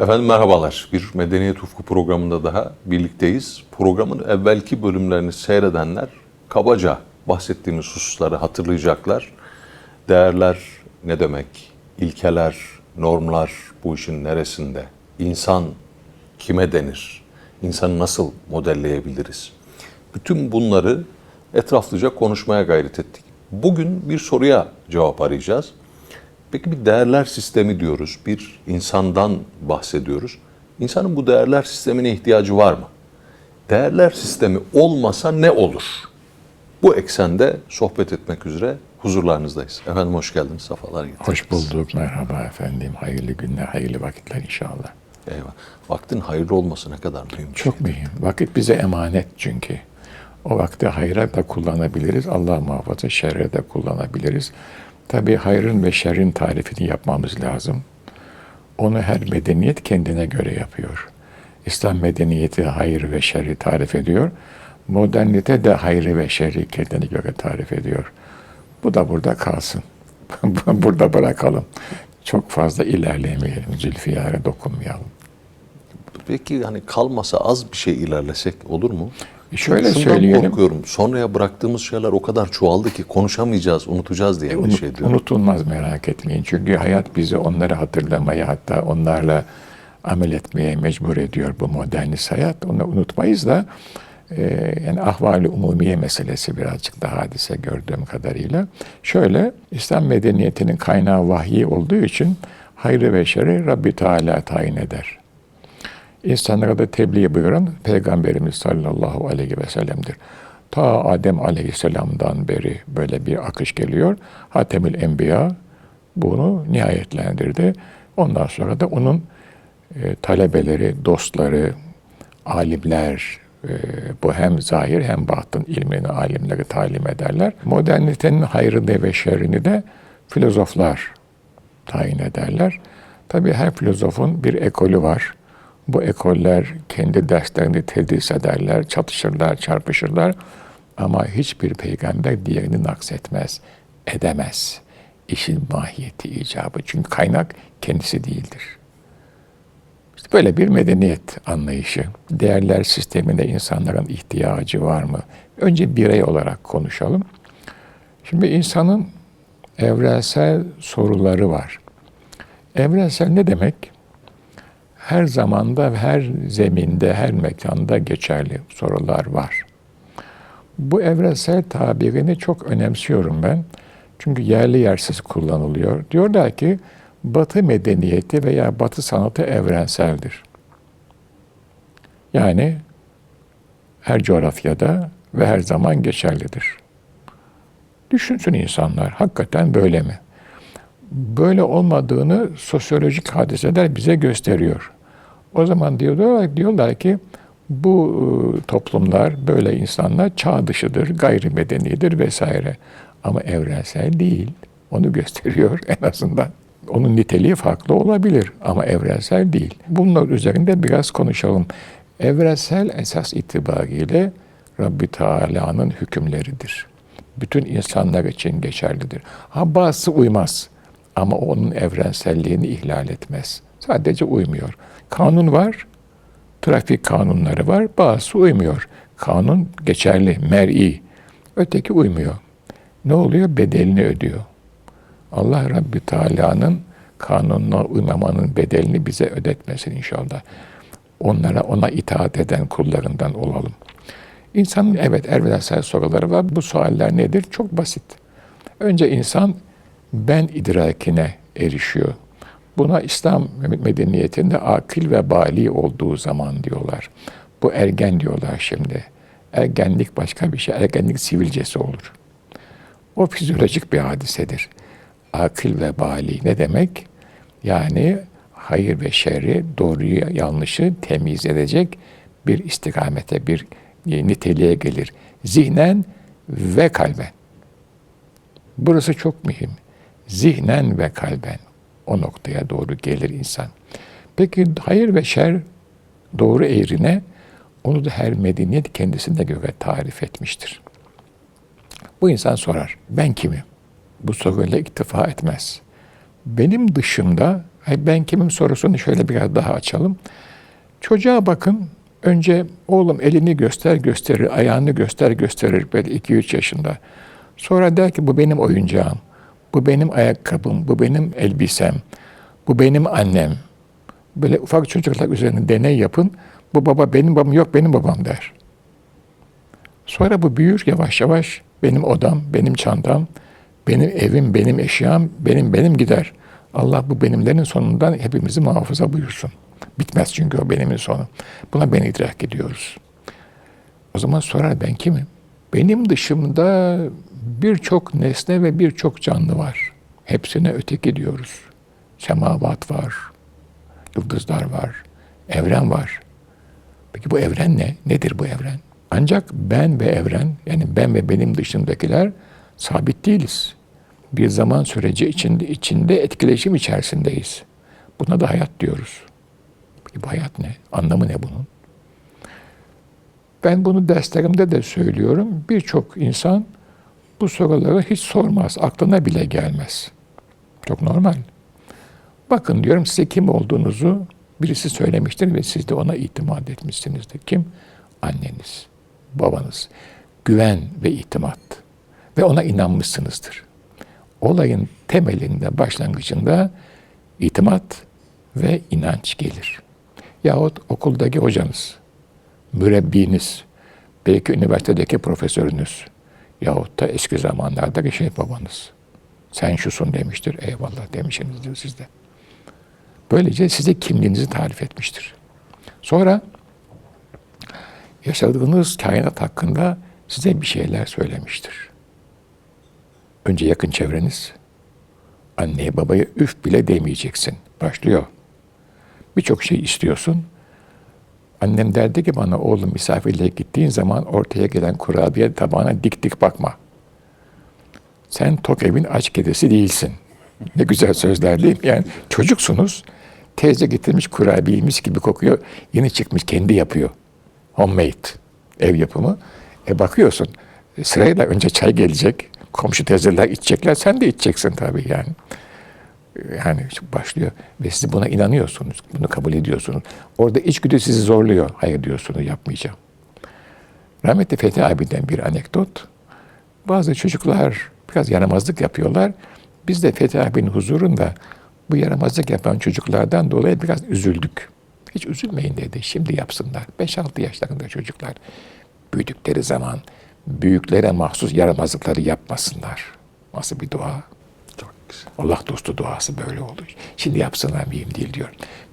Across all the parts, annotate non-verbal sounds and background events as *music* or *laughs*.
Efendim merhabalar. Bir Medeniyet Ufku programında daha birlikteyiz. Programın evvelki bölümlerini seyredenler kabaca bahsettiğimiz hususları hatırlayacaklar. Değerler ne demek? İlkeler, normlar bu işin neresinde? İnsan kime denir? İnsanı nasıl modelleyebiliriz? Bütün bunları etraflıca konuşmaya gayret ettik. Bugün bir soruya cevap arayacağız. Peki bir değerler sistemi diyoruz, bir insandan bahsediyoruz. İnsanın bu değerler sistemine ihtiyacı var mı? Değerler sistemi olmasa ne olur? Bu eksende sohbet etmek üzere huzurlarınızdayız. Efendim hoş geldiniz, safalar getirdiniz. Hoş bulduk, merhaba efendim. Hayırlı günler, hayırlı vakitler inşallah. Eyvah. Vaktin hayırlı olması ne kadar mühim. bir şey. Çok mühim. Vakit bize emanet çünkü. O vakti hayra da kullanabiliriz. Allah muhafaza şerre de kullanabiliriz. Tabii hayrın ve şerrin tarifini yapmamız lazım. Onu her medeniyet kendine göre yapıyor. İslam medeniyeti hayır ve şerri tarif ediyor. Modernite de hayrı ve şerri kendine göre tarif ediyor. Bu da burada kalsın. *laughs* burada bırakalım. Çok fazla ilerlemeyelim. Zülfiyar'a dokunmayalım. Peki hani kalmasa az bir şey ilerlesek olur mu? Şöyle Şundan söyleyelim. korkuyorum. Sonraya bıraktığımız şeyler o kadar çoğaldı ki konuşamayacağız, unutacağız diye Unut- endişe ediyorum. unutulmaz merak etmeyin. Çünkü hayat bizi onları hatırlamaya hatta onlarla amel etmeye mecbur ediyor bu modernist hayat. Onu unutmayız da e, yani ahvali umumiye meselesi birazcık daha hadise gördüğüm kadarıyla. Şöyle İslam medeniyetinin kaynağı vahiy olduğu için hayrı ve şerri Rabbi Teala tayin eder. İnsanlara da tebliğ buyuran Peygamberimiz sallallahu aleyhi ve sellem'dir. Ta Adem aleyhisselamdan beri böyle bir akış geliyor. Hatemül Enbiya bunu nihayetlendirdi. Ondan sonra da onun e, talebeleri, dostları, alimler, e, bu hem zahir hem batın ilmini alimleri talim ederler. Modernitenin hayrını ve şerrini de filozoflar tayin ederler. Tabii her filozofun bir ekolü var. Bu ekoller kendi derslerini tedris ederler, çatışırlar, çarpışırlar. Ama hiçbir peygamber diğerini naksetmez, edemez. İşin mahiyeti icabı. Çünkü kaynak kendisi değildir. İşte böyle bir medeniyet anlayışı. Değerler sistemine insanların ihtiyacı var mı? Önce birey olarak konuşalım. Şimdi insanın evrensel soruları var. Evrensel ne demek? Her zamanda, her zeminde, her mekanda geçerli sorular var. Bu evrensel tabirini çok önemsiyorum ben. Çünkü yerli yersiz kullanılıyor. Diyorlar ki Batı medeniyeti veya Batı sanatı evrenseldir. Yani her coğrafyada ve her zaman geçerlidir. Düşünsün insanlar, hakikaten böyle mi? Böyle olmadığını sosyolojik hadiseler bize gösteriyor. O zaman diyorlar, diyorlar ki bu e, toplumlar, böyle insanlar çağ dışıdır, gayrimedenidir vesaire. Ama evrensel değil. Onu *laughs* gösteriyor en azından. Onun niteliği farklı olabilir ama evrensel değil. Bunlar üzerinde biraz konuşalım. Evrensel esas itibariyle Rabbi Teala'nın hükümleridir. Bütün insanlar için geçerlidir. Ha bazısı uymaz ama onun evrenselliğini ihlal etmez. Sadece uymuyor. Kanun var, trafik kanunları var, bazısı uymuyor. Kanun geçerli, mer'i. Öteki uymuyor. Ne oluyor? Bedelini ödüyor. Allah Rabbi Teala'nın kanununa uymamanın bedelini bize ödetmesin inşallah. Onlara ona itaat eden kullarından olalım. İnsanın evet evrensel soruları var. Bu sualler nedir? Çok basit. Önce insan ben idrakine erişiyor. Buna İslam medeniyetinde akil ve bali olduğu zaman diyorlar. Bu ergen diyorlar şimdi. Ergenlik başka bir şey. Ergenlik sivilcesi olur. O fizyolojik bir hadisedir. Akıl ve bali ne demek? Yani hayır ve şerri, doğruyu yanlışı temiz edecek bir istikamete, bir niteliğe gelir. Zihnen ve kalben. Burası çok mühim. Zihnen ve kalben o noktaya doğru gelir insan. Peki hayır ve şer doğru eğrine onu da her medeniyet kendisine göre tarif etmiştir. Bu insan sorar, ben kimim? Bu soruyla iktifa etmez. Benim dışımda ben kimim sorusunu şöyle biraz daha açalım. Çocuğa bakın. Önce oğlum elini göster gösterir, ayağını göster gösterir böyle 2-3 yaşında. Sonra der ki bu benim oyuncağım, bu benim ayakkabım, bu benim elbisem, bu benim annem. Böyle ufak çocuklar üzerine deney yapın. Bu baba benim babam yok benim babam der. Sonra bu büyür yavaş yavaş benim odam, benim çantam, benim evim, benim eşyam, benim benim gider. Allah bu benimlerin sonundan hepimizi muhafaza buyursun. Bitmez çünkü o benimin sonu. Buna ben idrak ediyoruz. O zaman sorar ben kimim? Benim dışımda birçok nesne ve birçok canlı var. Hepsine öteki diyoruz. Semavat var, yıldızlar var, evren var. Peki bu evren ne? Nedir bu evren? Ancak ben ve evren, yani ben ve benim dışındakiler sabit değiliz. Bir zaman süreci içinde, içinde etkileşim içerisindeyiz. Buna da hayat diyoruz. Peki bu hayat ne? Anlamı ne bunun? Ben bunu derslerimde de söylüyorum. Birçok insan bu soruları hiç sormaz, aklına bile gelmez. Çok normal. Bakın diyorum size kim olduğunuzu birisi söylemiştir ve siz de ona itimat etmişsinizdir. Kim? Anneniz, babanız. Güven ve itimat. Ve ona inanmışsınızdır. Olayın temelinde, başlangıcında itimat ve inanç gelir. Yahut okuldaki hocanız, mürebbiniz, belki üniversitedeki profesörünüz yahut da eski zamanlardaki şey babanız. Sen şusun demiştir, eyvallah demişsinizdir siz de. Böylece size kimliğinizi tarif etmiştir. Sonra yaşadığınız kainat hakkında size bir şeyler söylemiştir. Önce yakın çevreniz, anneye babaya üf bile demeyeceksin. Başlıyor. Birçok şey istiyorsun. Annem derdi ki bana oğlum misafirliğe gittiğin zaman ortaya gelen kurabiye tabağına dik dik bakma. Sen tok evin aç kedisi değilsin. Ne güzel sözler değil mi? Yani çocuksunuz. Teyze getirmiş kurabiyemiz gibi kokuyor. Yeni çıkmış kendi yapıyor. Homemade. Ev yapımı. E bakıyorsun sırayla önce çay gelecek. Komşu teyzeler içecekler. Sen de içeceksin tabii yani. Yani başlıyor ve siz buna inanıyorsunuz. Bunu kabul ediyorsunuz. Orada içgüdü sizi zorluyor. Hayır diyorsunuz yapmayacağım. Rahmetli Fethi abiden bir anekdot. Bazı çocuklar biraz yaramazlık yapıyorlar. Biz de Fethi abinin huzurunda bu yaramazlık yapan çocuklardan dolayı biraz üzüldük. Hiç üzülmeyin dedi. Şimdi yapsınlar. 5-6 yaşlarında çocuklar. Büyüdükleri zaman büyüklere mahsus yaramazlıkları yapmasınlar. Nasıl bir dua? Allah dostu duası böyle oldu. Şimdi yapsınlar mühim değil diyor.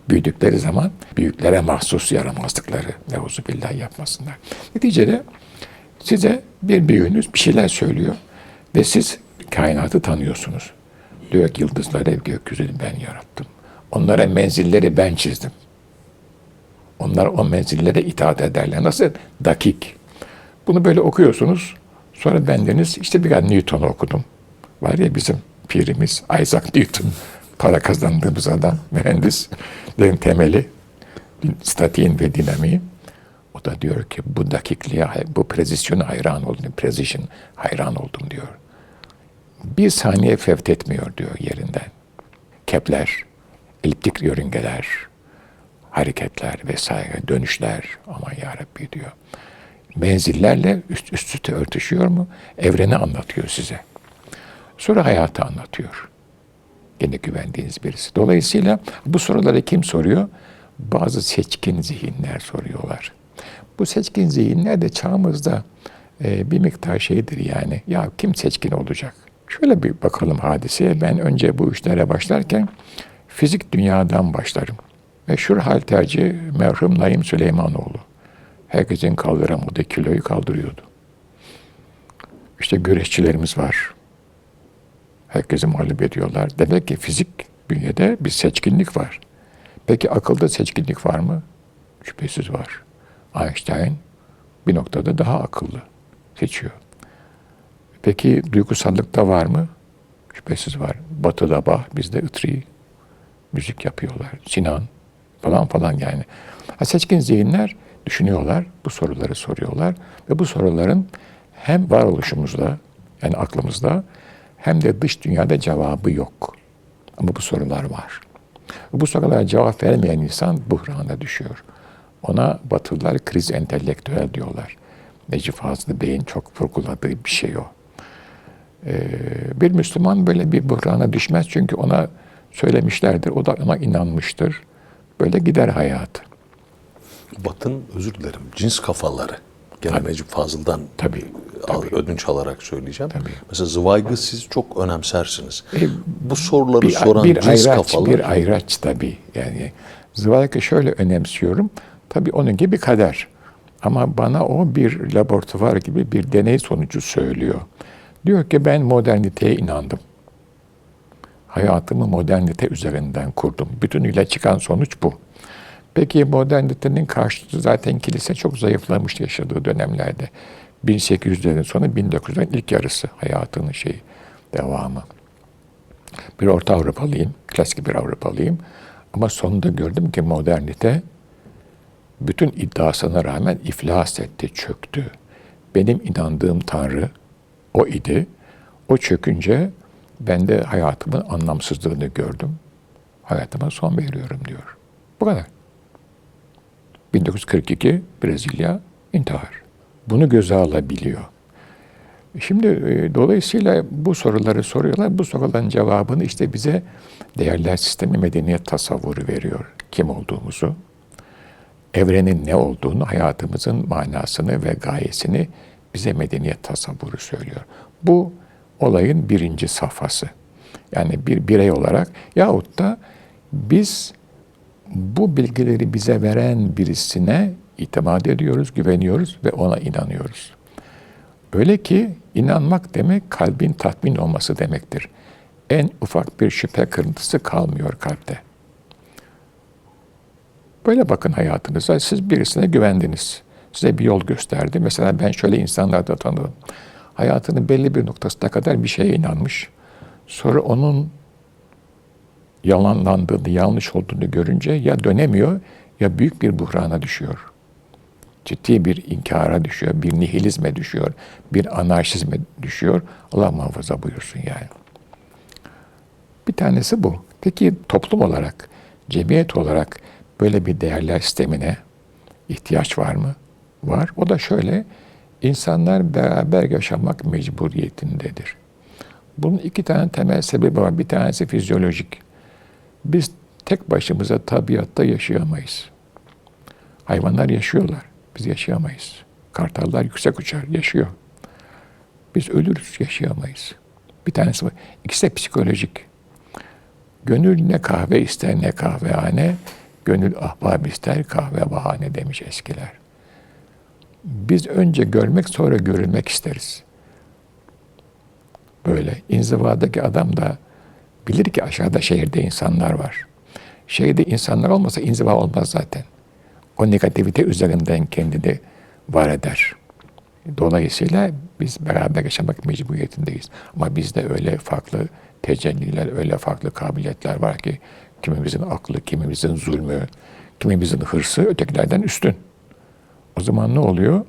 Büyüdükleri zaman büyüklere mahsus yaramazlıkları neuzu billah yapmasınlar. Neticede size bir büyüğünüz bir şeyler söylüyor ve siz kainatı tanıyorsunuz. Diyor ki yıldızları gökyüzünü ben yarattım. Onlara menzilleri ben çizdim. Onlar o menzillere itaat ederler. Nasıl? Dakik. Bunu böyle okuyorsunuz. Sonra bendeniz işte biraz Newton'u okudum. Var ya bizim pirimiz Isaac Newton. Para kazandığımız adam, mühendislerin temeli, statiğin ve dinamiği. O da diyor ki bu dakikliğe, bu prezisyona hayran oldum. Precision hayran oldum diyor. Bir saniye fevt etmiyor diyor yerinden. Kepler, eliptik yörüngeler, hareketler vesaire, dönüşler. Aman yarabbi diyor. Menzillerle üst üste örtüşüyor mu? Evreni anlatıyor size. Sonra hayatı anlatıyor. Gene güvendiğiniz birisi. Dolayısıyla bu soruları kim soruyor? Bazı seçkin zihinler soruyorlar. Bu seçkin zihinler de çağımızda e, bir miktar şeydir yani. Ya kim seçkin olacak? Şöyle bir bakalım hadiseye. Ben önce bu işlere başlarken fizik dünyadan başlarım. Meşhur halterci merhum Naim Süleymanoğlu. Herkesin kaldıramadığı kiloyu kaldırıyordu. İşte güreşçilerimiz var. Herkesi mağlup ediyorlar. Demek ki fizik bünyede bir seçkinlik var. Peki akılda seçkinlik var mı? Şüphesiz var. Einstein bir noktada daha akıllı seçiyor. Peki duygusallıkta var mı? Şüphesiz var. Batı'da Bach, bizde Itri müzik yapıyorlar. Sinan falan falan yani. Ha, seçkin zihinler düşünüyorlar, bu soruları soruyorlar ve bu soruların hem varoluşumuzda yani aklımızda hem de dış dünyada cevabı yok. Ama bu sorular var. Bu sorulara cevap vermeyen insan buhrana düşüyor. Ona Batılılar kriz entelektüel diyorlar. Necip Fazıl Bey'in çok vurguladığı bir şey o. Ee, bir Müslüman böyle bir buhrana düşmez çünkü ona söylemişlerdir, o da ona inanmıştır. Böyle gider hayatı. Batın özür dilerim cins kafaları. Gene Necip Fazıl'dan Tabii, al- ödünç alarak söyleyeceğim. Tabii. Mesela Zweig'ı siz çok önemsersiniz. E, Bu soruları bir, soran bir cins ayraç, kafalar bir ayraç tabii. Yani Zweig'ı şöyle önemsiyorum. Tabii onun gibi kader. Ama bana o bir laboratuvar gibi bir deney sonucu söylüyor. Diyor ki ben moderniteye inandım. Hayatımı modernite üzerinden kurdum. Bütünüyle çıkan sonuç bu. Peki modernitenin karşıtı zaten kilise çok zayıflamıştı yaşadığı dönemlerde. 1800'lerin sonu 1900'lerin ilk yarısı hayatının şeyi, devamı. Bir Orta Avrupalıyım, klasik bir Avrupalıyım. Ama sonunda gördüm ki modernite bütün iddiasına rağmen iflas etti, çöktü. Benim inandığım Tanrı o idi. O çökünce ben de hayatımın anlamsızlığını gördüm. Hayatıma son veriyorum diyor. Bu kadar. 1942 Brezilya intihar. Bunu göze alabiliyor. Şimdi e, dolayısıyla bu soruları soruyorlar. Bu soruların cevabını işte bize değerler sistemi medeniyet tasavvuru veriyor. Kim olduğumuzu, evrenin ne olduğunu, hayatımızın manasını ve gayesini bize medeniyet tasavvuru söylüyor. Bu olayın birinci safhası. Yani bir birey olarak yahut da biz bu bilgileri bize veren birisine itimat ediyoruz, güveniyoruz ve ona inanıyoruz. Öyle ki inanmak demek kalbin tatmin olması demektir. En ufak bir şüphe kırıntısı kalmıyor kalpte. Böyle bakın hayatınıza. Siz birisine güvendiniz. Size bir yol gösterdi. Mesela ben şöyle insanlarda tanıdım. Hayatının belli bir noktasına kadar bir şeye inanmış. Sonra onun yalanlandığını, yanlış olduğunu görünce ya dönemiyor ya büyük bir buhrana düşüyor. Ciddi bir inkara düşüyor, bir nihilizme düşüyor, bir anarşizme düşüyor. Allah muhafaza buyursun yani. Bir tanesi bu. Peki toplum olarak, cemiyet olarak böyle bir değerler sistemine ihtiyaç var mı? Var. O da şöyle, insanlar beraber yaşamak mecburiyetindedir. Bunun iki tane temel sebebi var. Bir tanesi fizyolojik. Biz tek başımıza tabiatta yaşayamayız. Hayvanlar yaşıyorlar. Biz yaşayamayız. Kartallar yüksek uçar, yaşıyor. Biz ölürüz, yaşayamayız. Bir tanesi var. İkisi de psikolojik. Gönül ne kahve ister ne kahvehane, gönül ahbab ister kahve bahane demiş eskiler. Biz önce görmek sonra görülmek isteriz. Böyle inzivadaki adam da bilir ki aşağıda şehirde insanlar var. Şehirde insanlar olmasa inziva olmaz zaten. O negativite üzerinden kendini var eder. Dolayısıyla biz beraber yaşamak mecburiyetindeyiz. Ama bizde öyle farklı tecelliler, öyle farklı kabiliyetler var ki kimimizin aklı, kimimizin zulmü, kimimizin hırsı ötekilerden üstün. O zaman ne oluyor?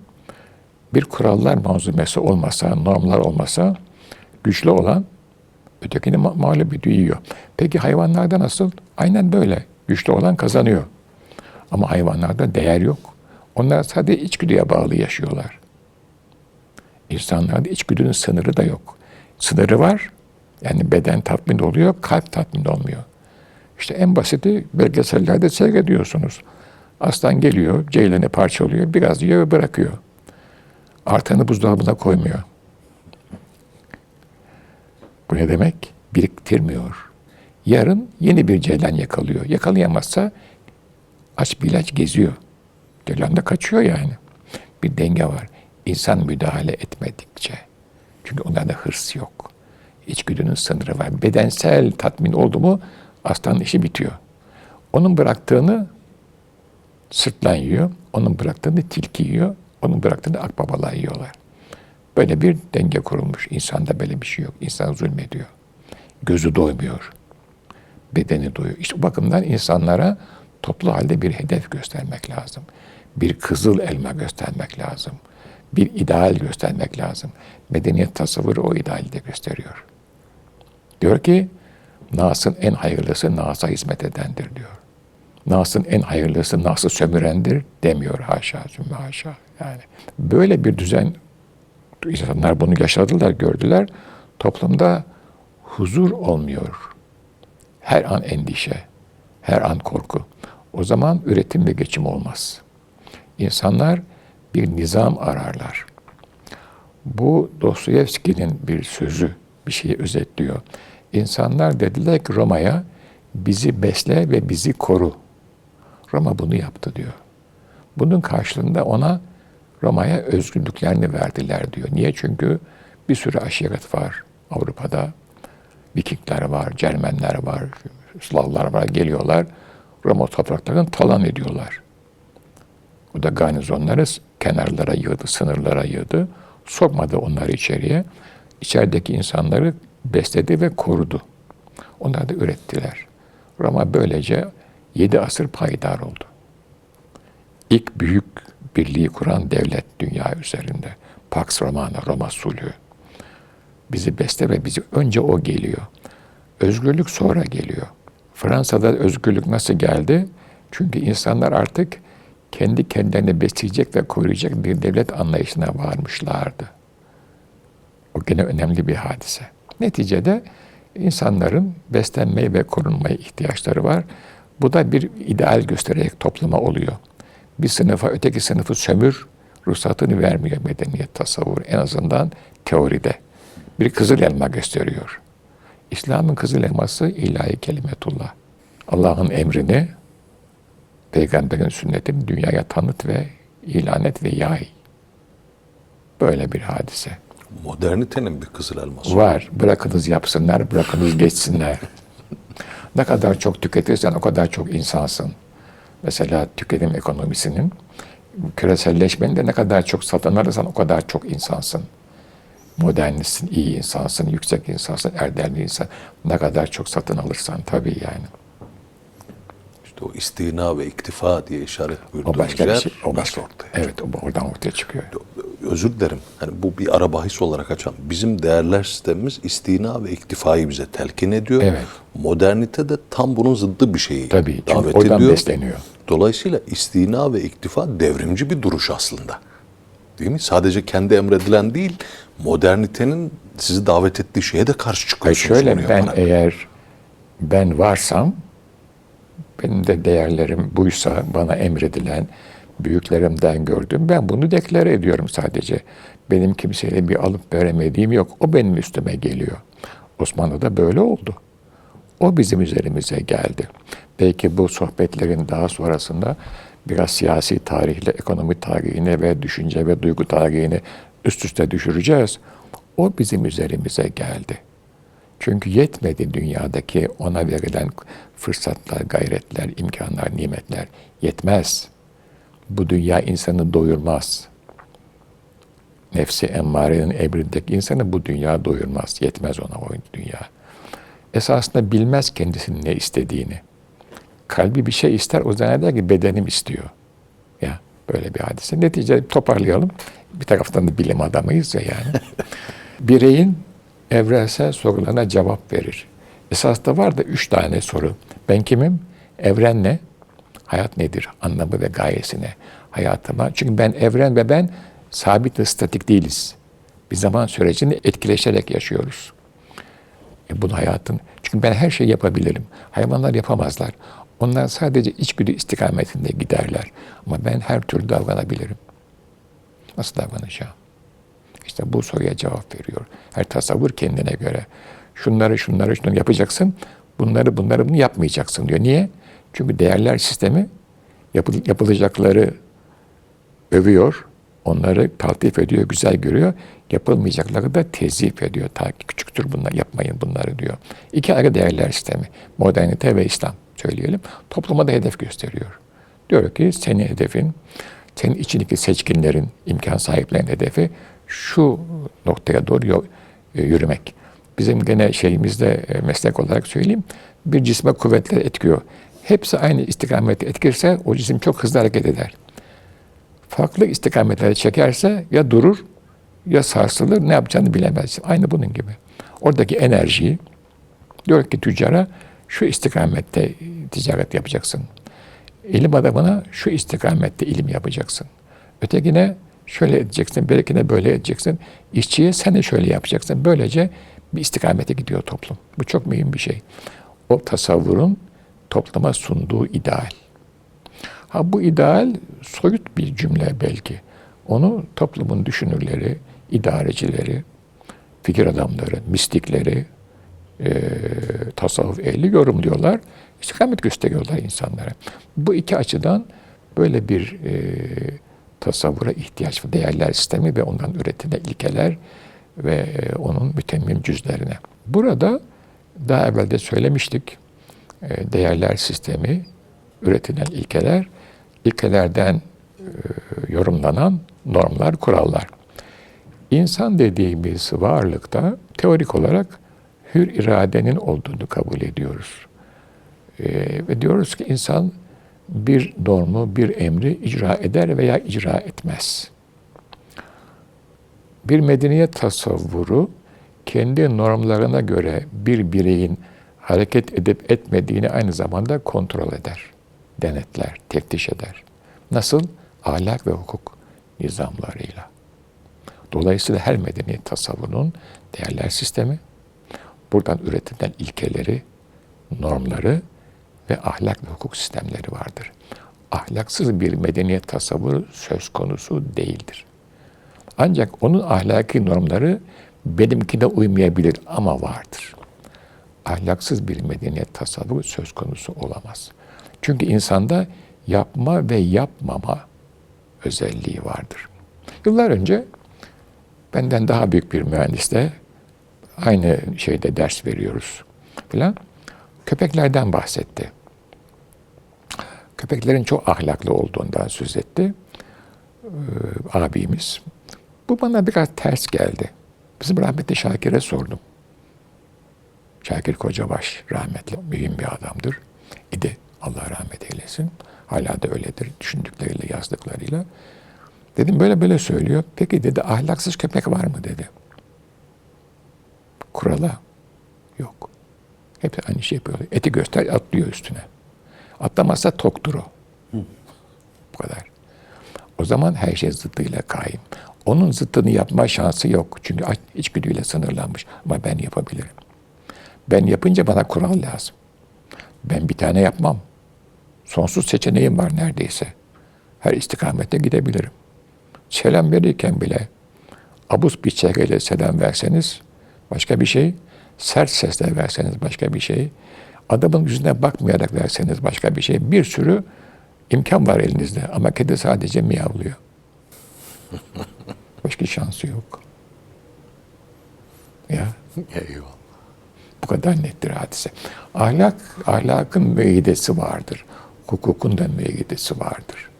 Bir kurallar manzumesi olmasa, normlar olmasa güçlü olan ötekini ma- mağlup ediyor. Peki hayvanlarda nasıl? Aynen böyle. Güçlü olan kazanıyor. Ama hayvanlarda değer yok. Onlar sadece içgüdüye bağlı yaşıyorlar. İnsanlarda içgüdünün sınırı da yok. Sınırı var. Yani beden tatmin oluyor, kalp tatmin olmuyor. İşte en basiti belgesellerde seyrediyorsunuz. Aslan geliyor, ceylanı parçalıyor, biraz yiyor ve bırakıyor. Artanı buzdolabına koymuyor. Bu ne demek? Biriktirmiyor. Yarın yeni bir ceylan yakalıyor. Yakalayamazsa aç bir ilaç geziyor. Ceylan da kaçıyor yani. Bir denge var. İnsan müdahale etmedikçe. Çünkü onlarda hırs yok. İçgüdünün sınırı var. Bedensel tatmin oldu mu aslanın işi bitiyor. Onun bıraktığını sırtlan yiyor. Onun bıraktığını tilki yiyor. Onun bıraktığını akbabalar yiyorlar. Böyle bir denge kurulmuş. İnsanda böyle bir şey yok. İnsan zulmediyor. Gözü doymuyor. Bedeni doyuyor. İşte bu bakımdan insanlara toplu halde bir hedef göstermek lazım. Bir kızıl elma göstermek lazım. Bir ideal göstermek lazım. Medeniyet tasavvuru o ideali de gösteriyor. Diyor ki Nas'ın en hayırlısı Nas'a hizmet edendir diyor. Nas'ın en hayırlısı Nas'ı sömürendir demiyor haşa sümme haşa. Yani böyle bir düzen insanlar bunu yaşadılar, gördüler. Toplumda huzur olmuyor. Her an endişe, her an korku. O zaman üretim ve geçim olmaz. İnsanlar bir nizam ararlar. Bu Dostoyevski'nin bir sözü, bir şeyi özetliyor. İnsanlar dediler ki Roma'ya bizi besle ve bizi koru. Roma bunu yaptı diyor. Bunun karşılığında ona Roma'ya özgürlüklerini verdiler diyor. Niye? Çünkü bir sürü aşiret var Avrupa'da. Vikingler var, Cermenler var, Slavlar var geliyorlar. Roma topraklarını talan ediyorlar. O da garnizonları kenarlara yığdı, sınırlara yığdı. Sokmadı onları içeriye. İçerideki insanları besledi ve korudu. Onlar da ürettiler. Roma böylece yedi asır payidar oldu. İlk büyük birliği kuran devlet dünya üzerinde. Pax Romana, Roma sulhü. Bizi besle ve bizi önce o geliyor. Özgürlük sonra geliyor. Fransa'da özgürlük nasıl geldi? Çünkü insanlar artık kendi kendilerini besleyecek ve koruyacak bir devlet anlayışına varmışlardı. O gene önemli bir hadise. Neticede insanların beslenmeye ve korunmaya ihtiyaçları var. Bu da bir ideal göstererek topluma oluyor. Bir sınıfa öteki sınıfı sömür ruhsatını vermiyor medeniyet tasavvuru en azından teoride. Bir kızıl elma gösteriyor. İslam'ın kızıl elması ilahi kelimetullah. Allah'ın emrini, peygamberin sünnetini dünyaya tanıt ve ilan et ve yay. Böyle bir hadise. Modernitenin bir kızıl elması. Var. Bırakınız yapsınlar, bırakınız geçsinler. *laughs* ne kadar çok tüketirsen o kadar çok insansın. Mesela tüketim ekonomisinin küreselleşmenin de ne kadar çok satın alırsan o kadar çok insansın. Modernistsin, iyi insansın, yüksek insansın, erdemli insan. Ne kadar çok satın alırsan tabii yani. İşte o istina ve iktifa diye işaret O buyurduğunuz başka bir yer şey. O başka. Evet, o oradan ortaya çıkıyor. Özür dilerim. Hani bu bir ara bahis olarak açan. Bizim değerler sistemimiz istina ve iktifayı bize telkin ediyor. Evet. Modernite de tam bunun zıddı bir şeyi Tabii, çünkü davet oradan ediyor. besleniyor. Dolayısıyla istina ve iktifa devrimci bir duruş aslında. Değil mi? Sadece kendi emredilen değil, modernitenin sizi davet ettiği şeye de karşı Hayır çıkıyorsunuz. şöyle bunu ben yaparak. eğer ben varsam benim de değerlerim buysa bana emredilen büyüklerimden gördüm. Ben bunu deklare ediyorum sadece. Benim kimseyle bir alıp veremediğim yok. O benim üstüme geliyor. Osmanlı'da böyle oldu. O bizim üzerimize geldi. Belki bu sohbetlerin daha sonrasında biraz siyasi tarihle, ekonomi tarihine ve düşünce ve duygu tarihini üst üste düşüreceğiz. O bizim üzerimize geldi. Çünkü yetmedi dünyadaki ona verilen fırsatlar, gayretler, imkanlar, nimetler. Yetmez. Bu dünya insanı doyurmaz. Nefsi emmarenin emrindeki insanı bu dünya doyurmaz. Yetmez ona o dünya. Esasında bilmez kendisinin ne istediğini. Kalbi bir şey ister, o zanneder ki bedenim istiyor. Ya böyle bir hadise. Netice toparlayalım. Bir taraftan da bilim adamıyız ya yani. *laughs* Bireyin evrensel sorularına cevap verir. Esas da var da üç tane soru. Ben kimim? Evren ne? Hayat nedir? Anlamı ve gayesi ne? Hayatıma. Çünkü ben evren ve ben sabit ve statik değiliz. Bir zaman sürecini etkileşerek yaşıyoruz. E bunu hayatın. Çünkü ben her şeyi yapabilirim. Hayvanlar yapamazlar. Onlar sadece içgüdü istikametinde giderler. Ama ben her türlü davranabilirim. Nasıl davranacağım? İşte bu soruya cevap veriyor. Her tasavvur kendine göre. Şunları şunları şunları yapacaksın. Bunları bunları bunu yapmayacaksın diyor. Niye? Çünkü değerler sistemi yapıl- yapılacakları övüyor. Onları taltif ediyor, güzel görüyor. Yapılmayacakları da tezif ediyor. Ta küçüktür bunlar, yapmayın bunları diyor. İki ayrı değerler sistemi. Modernite ve İslam söyleyelim. Topluma da hedef gösteriyor. Diyor ki senin hedefin, senin içindeki seçkinlerin, imkan sahiplerinin hedefi şu noktaya doğru e, yürümek. Bizim gene şeyimizde e, meslek olarak söyleyeyim, bir cisme kuvvetler etkiyor. Hepsi aynı istikamette etkirse o cisim çok hızlı hareket eder. Farklı istikametlere çekerse ya durur ya sarsılır ne yapacağını bilemez. Aynı bunun gibi. Oradaki enerjiyi Diyor ki tüccara şu istikamette ticaret yapacaksın. İlim adamına şu istikamette ilim yapacaksın. Ötekine şöyle edeceksin, belkine böyle edeceksin. İşçiye sen de şöyle yapacaksın. Böylece bir istikamete gidiyor toplum. Bu çok mühim bir şey. O tasavvurun topluma sunduğu ideal. Ha bu ideal soyut bir cümle belki. Onu toplumun düşünürleri, idarecileri, fikir adamları, mistikleri, e, tasavvuf ehli yorumluyorlar. İstikamet gösteriyorlar insanlara. Bu iki açıdan böyle bir e, tasavvura ihtiyaç var. Değerler sistemi ve ondan üretilen ilkeler ve onun mütemmim cüzlerine. Burada daha evvel de söylemiştik. E, değerler sistemi, üretilen ilkeler, ilkelerden e, yorumlanan normlar, kurallar. İnsan dediğimiz varlıkta teorik olarak hür iradenin olduğunu kabul ediyoruz. Ee, ve diyoruz ki insan bir normu, bir emri icra eder veya icra etmez. Bir medeniyet tasavvuru kendi normlarına göre bir bireyin hareket edip etmediğini aynı zamanda kontrol eder, denetler, teftiş eder. Nasıl? Ahlak ve hukuk nizamlarıyla. Dolayısıyla her medeniyet tasavvurunun değerler sistemi, buradan üretilen ilkeleri, normları ve ahlak ve hukuk sistemleri vardır. Ahlaksız bir medeniyet tasavvuru söz konusu değildir. Ancak onun ahlaki normları benimkine uymayabilir ama vardır. Ahlaksız bir medeniyet tasavvuru söz konusu olamaz. Çünkü insanda yapma ve yapmama özelliği vardır. Yıllar önce benden daha büyük bir mühendiste aynı şeyde ders veriyoruz filan. Köpeklerden bahsetti. Köpeklerin çok ahlaklı olduğundan söz etti. Ee, abimiz. Bu bana biraz ters geldi. Bizim rahmetli Şakir'e sordum. Şakir Kocabaş rahmetli mühim bir adamdır. İdi. Allah rahmet eylesin. Hala da öyledir. Düşündükleriyle, yazdıklarıyla. Dedim böyle böyle söylüyor. Peki dedi ahlaksız köpek var mı dedi. Kurala yok. Hep aynı şey yapıyor. Eti göster atlıyor üstüne. Atlamazsa toktur o. Bu kadar. O zaman her şey zıttıyla kaim. Onun zıttını yapma şansı yok. Çünkü içgüdüyle sınırlanmış. Ama ben yapabilirim. Ben yapınca bana kural lazım. Ben bir tane yapmam. Sonsuz seçeneğim var neredeyse. Her istikamette gidebilirim. Selam verirken bile abuz bir çehreyle selam verseniz başka bir şey, sert sesle verseniz başka bir şey, adamın yüzüne bakmayarak verseniz başka bir şey. Bir sürü imkan var elinizde ama kedi sadece miyavlıyor. *laughs* Başka şansı yok. Ya Eyvallah. Bu kadar nettir hadise. Ahlak, ahlakın müeyyidesi vardır. Hukukun da müeyyidesi vardır.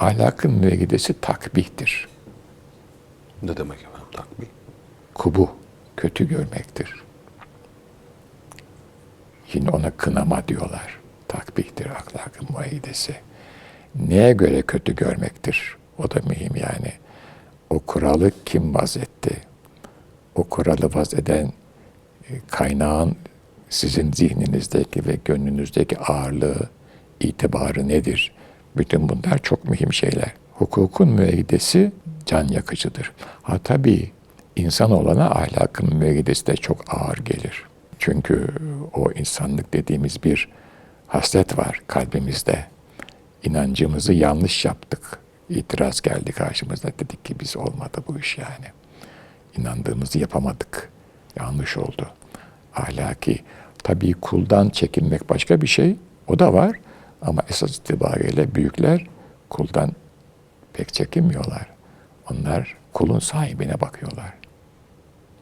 Ahlakın müeyyidesi takbihtir. Ne demek efendim takbih? Kubu, kötü görmektir. Yine ona kınama diyorlar. Takbihtir ahlakın müeyyidesi. Neye göre kötü görmektir? O da mühim yani. O kuralı kim vazetti? O kuralı vazeden e, kaynağın sizin zihninizdeki ve gönlünüzdeki ağırlığı, itibarı nedir? Bütün bunlar çok mühim şeyler. Hukukun müeyyidesi can yakıcıdır. Ha tabii insan olana ahlakın müeyyidesi de çok ağır gelir. Çünkü o insanlık dediğimiz bir haslet var kalbimizde. İnancımızı yanlış yaptık. İtiraz geldi karşımızda. Dedik ki biz olmadı bu iş yani. İnandığımızı yapamadık. Yanlış oldu. Ahlaki. Tabii kuldan çekinmek başka bir şey. O da var. Ama esas itibariyle büyükler kuldan pek çekinmiyorlar. Onlar kulun sahibine bakıyorlar.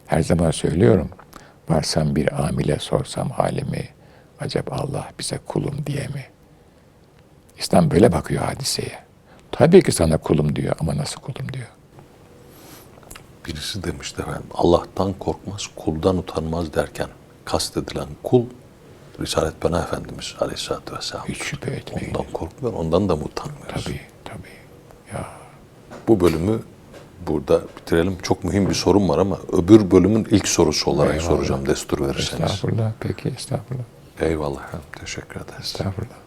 Her zaman söylüyorum. Varsam bir amile sorsam halimi, acaba Allah bize kulum diye mi? İslam böyle bakıyor hadiseye. Tabii ki sana kulum diyor ama nasıl kulum diyor. Birisi demişti efendim Allah'tan korkmaz, kuldan utanmaz derken kastedilen kul Risalet Pena Efendimiz Aleyhisselatü Vesselam. Hiç şüphe etmeyin. Ondan korkmuyor, ondan da mı utanmıyoruz? Tabii, tabii. Ya Bu bölümü burada bitirelim. Çok mühim bir sorum var ama öbür bölümün ilk sorusu olarak Eyvallah. soracağım destur verirseniz. Estağfurullah. Peki estağfurullah. Eyvallah. Teşekkür ederiz. Estağfurullah.